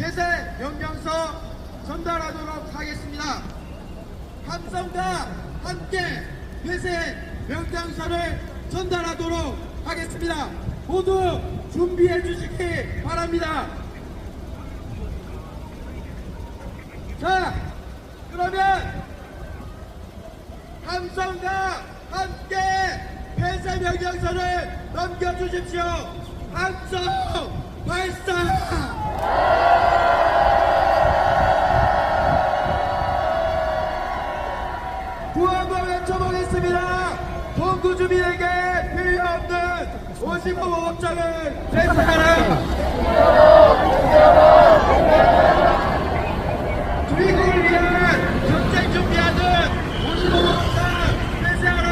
폐쇄 명령서 전달하도록 하겠습니다. 함성과 함께 폐쇄 명령서를 전달하도록 하겠습니다. 모두 준비해 주시기 바랍니다. 자, 그러면 함성과 함께 폐쇄 명령서를 넘겨주십시오. 함성 발사! 동구 주민에게 필요 없는 55억장을 제시하라. 주민국을 위한 전쟁 준비하는 55억장 폐쇄하라.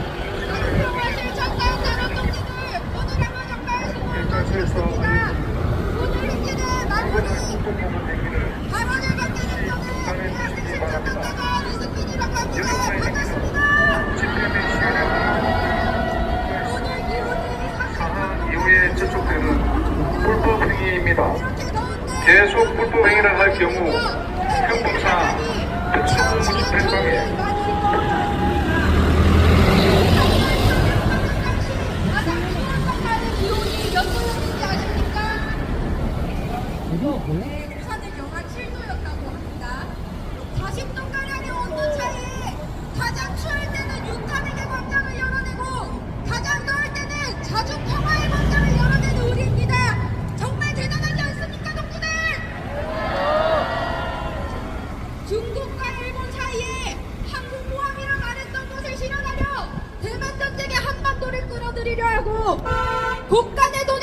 사랑하실 전사연대로 동지들 오늘 한번 정말 수고를 많으셨습니다. 더운데 계속 불법 행위를 할 경우 형법상 추운 기온이 몇 도였 끌어들이려 하고 국간의 돈